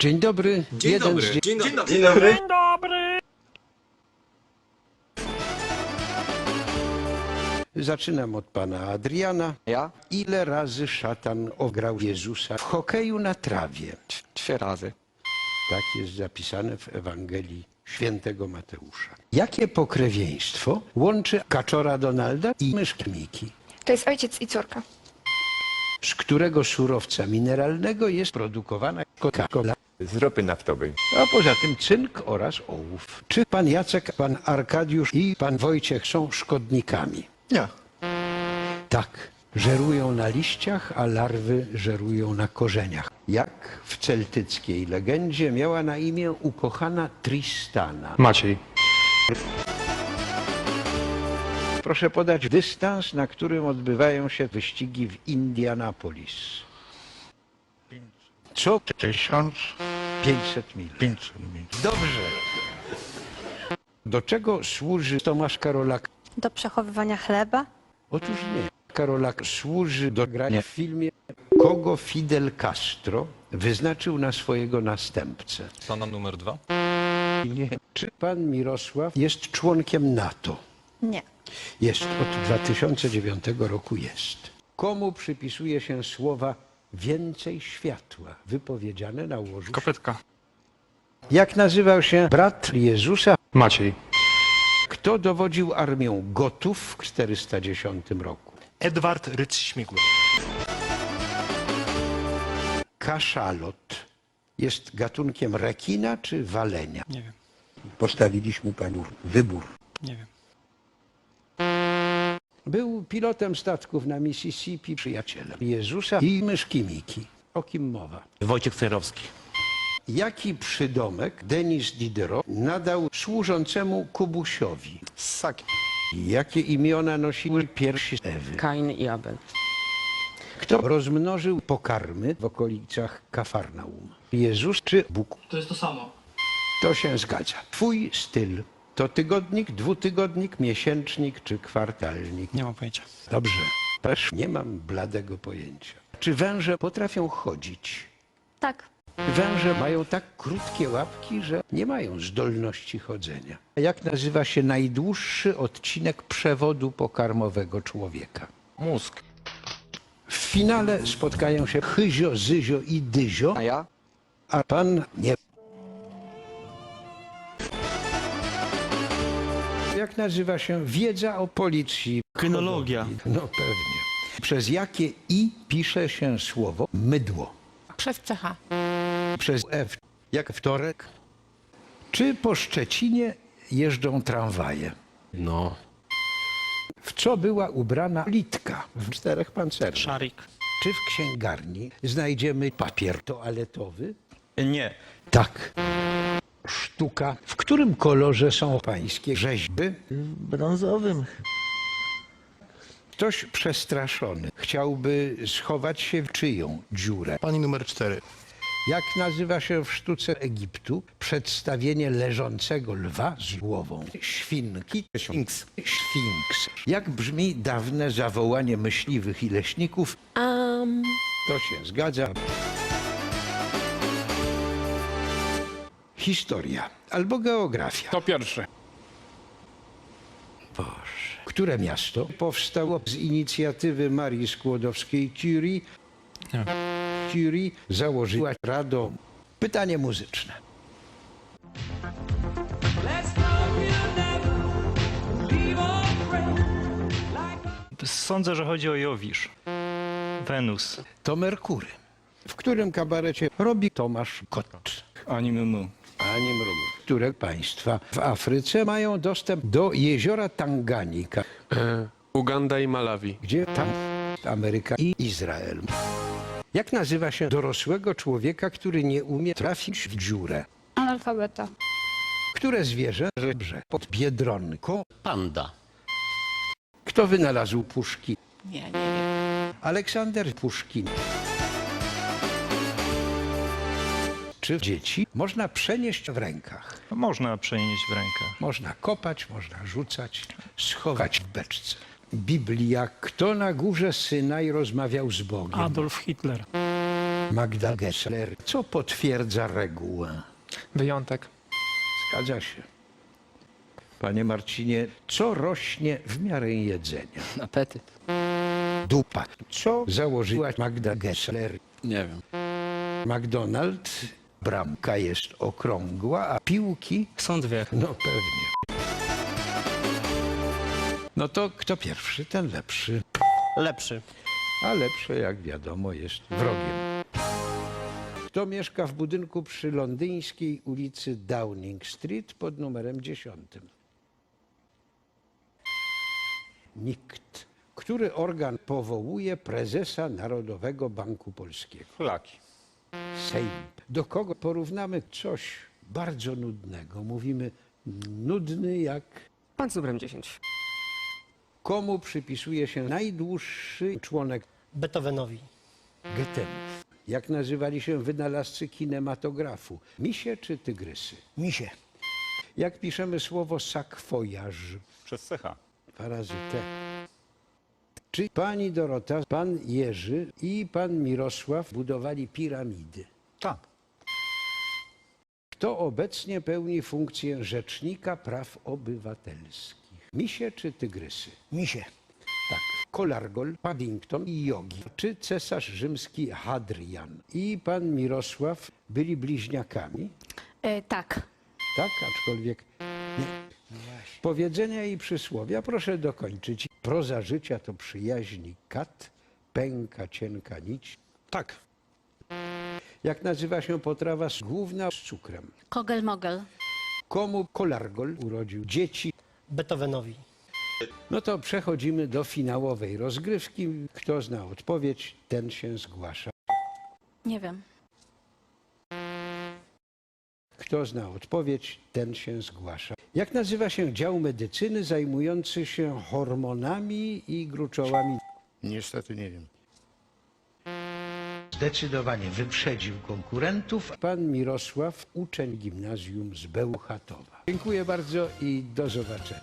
Dzień dobry. Dzień Jeden dobry. z dzie- Dzień dobry. Dzień dobry. Zaczynam od pana Adriana. Ja? Ile razy szatan ograł Jezusa w hokeju na trawie? Trzy razy. Tak jest zapisane w Ewangelii świętego Mateusza. Jakie pokrewieństwo łączy kaczora Donalda i myszki Miki? To jest ojciec i córka. Z którego surowca mineralnego jest produkowana Coca-Cola? Z ropy naftowej. A poza tym cynk oraz ołów. Czy pan Jacek, pan Arkadiusz i pan Wojciech są szkodnikami? Nie. Tak, żerują na liściach, a larwy żerują na korzeniach. Jak w celtyckiej legendzie miała na imię ukochana Tristana. Maciej. Proszę podać dystans, na którym odbywają się wyścigi w Indianapolis. Co? 1500 mil. Dobrze. Do czego służy Tomasz Karolak? Do przechowywania chleba? Otóż nie. Karolak służy do grania w filmie, kogo Fidel Castro wyznaczył na swojego następcę. Pana numer dwa. Nie. Czy pan Mirosław jest członkiem NATO? Nie. Jest. Od 2009 roku jest. Komu przypisuje się słowa więcej światła wypowiedziane na łożu? Kopytka. Jak nazywał się brat Jezusa? Maciej. Kto dowodził armią Gotów w 410 roku? Edward Ryc-Śmigły. Kaszalot jest gatunkiem rekina czy walenia? Nie wiem, Postawiliśmy panu wybór. nie wiem. Był pilotem statków na Mississippi, przyjacielem Jezusa i myszki Miki. O kim mowa? Wojciech Cejrowski. Jaki przydomek Denis Diderot nadał służącemu Kubusiowi? Ssaki. Jakie imiona nosiły piersi Ewy? Kain i Abel. Kto rozmnożył pokarmy w okolicach Kafarnaum? Jezus czy Bóg? To jest to samo. To się zgadza. Twój styl to tygodnik, dwutygodnik, miesięcznik czy kwartalnik? Nie mam pojęcia. Dobrze. Też nie mam bladego pojęcia. Czy węże potrafią chodzić? Tak. Węże mają tak krótkie łapki, że nie mają zdolności chodzenia. Jak nazywa się najdłuższy odcinek przewodu pokarmowego człowieka? Mózg. W finale spotkają się Chyzio, Zyzio i Dyzio, A ja? a pan nie. Nazywa się wiedza o policji? Kynologia. No pewnie. Przez jakie i pisze się słowo mydło? Przez CH. Przez F. Jak wtorek? Czy po Szczecinie jeżdżą tramwaje? No. W co była ubrana Litka w czterech pancerzach? Szarik. Czy w księgarni znajdziemy papier toaletowy? Nie. Tak. Sztuka. W którym kolorze są pańskie rzeźby? Brązowym. Ktoś przestraszony chciałby schować się w czyją dziurę? Pani numer cztery. Jak nazywa się w sztuce Egiptu przedstawienie leżącego lwa z głową? Świnki? Sfinks. Sfinks. Jak brzmi dawne zawołanie myśliwych i leśników? Um, To się zgadza. Historia albo geografia. To pierwszy. Boże. Które miasto powstało z inicjatywy Marii Skłodowskiej-Curie? Curie założyła Radom. Pytanie muzyczne. Sądzę, że chodzi o Jowisz. Wenus. To Merkury. W którym kabarecie robi Tomasz Kot? Ani mu. Ani mrugu. Które państwa w Afryce mają dostęp do jeziora Tanganika, Uganda i Malawi. gdzie tam Ameryka i Izrael. Jak nazywa się dorosłego człowieka, który nie umie trafić w dziurę? Analfabeta. Które zwierzę żebrze pod biedronką? Panda. Kto wynalazł puszki? Nie, nie wiem. Aleksander Puszkin. Dzieci można przenieść w rękach? Można przenieść w rękach. Można kopać, można rzucać, schować w beczce. Biblia. Kto na górze Synaj rozmawiał z Bogiem? Adolf Hitler. Magda Gessler. Co potwierdza regułę? Wyjątek. Zgadza się. Panie Marcinie, co rośnie w miarę jedzenia? Apetyt. Dupa. Co założyła Magda Gessler? Nie wiem. McDonald, bramka jest okrągła, a piłki? Są dwie. No pewnie. No to kto pierwszy, ten lepszy. Lepszy. A lepsze, jak wiadomo, jest wrogiem. Kto mieszka w budynku przy londyńskiej ulicy Downing Street pod numerem 10? Nikt. Który organ powołuje prezesa Narodowego Banku Polskiego? Polaki. Sejm. Do kogo porównamy coś bardzo nudnego? Mówimy nudny jak Pan z numerem 10. komu przypisuje się najdłuższy członek Beethovenowi. Goethe. Jak nazywali się wynalazcy kinematografu? Misie czy tygrysy? Misie. Jak piszemy słowo sakwojaż? Przez cecha. Dwa razy T. Czy pani Dorota, pan Jerzy i pan Mirosław budowali piramidy? Tak. Kto obecnie pełni funkcję rzecznika praw obywatelskich? Misie czy tygrysy? Misie. Tak. Kolargol, Paddington i Jogi. Czy cesarz rzymski Hadrian i pan Mirosław byli bliźniakami? E, tak. Tak, aczkolwiek nie. Powiedzenia i przysłowia proszę dokończyć. Proza życia to przyjaźni kat, pęka cienka nić. Tak. Jak nazywa się potrawa z- główna z cukrem? Kogel mogel. Komu kolargol urodził dzieci? Beethovenowi. No to przechodzimy do finałowej rozgrywki. Kto zna odpowiedź, ten się zgłasza. Nie wiem. Kto zna odpowiedź, ten się zgłasza. Jak nazywa się dział medycyny zajmujący się hormonami i gruczołami? Niestety nie wiem. Zdecydowanie wyprzedził konkurentów pan Mirosław, uczeń gimnazjum z Bełchatowa. Dziękuję bardzo i do zobaczenia.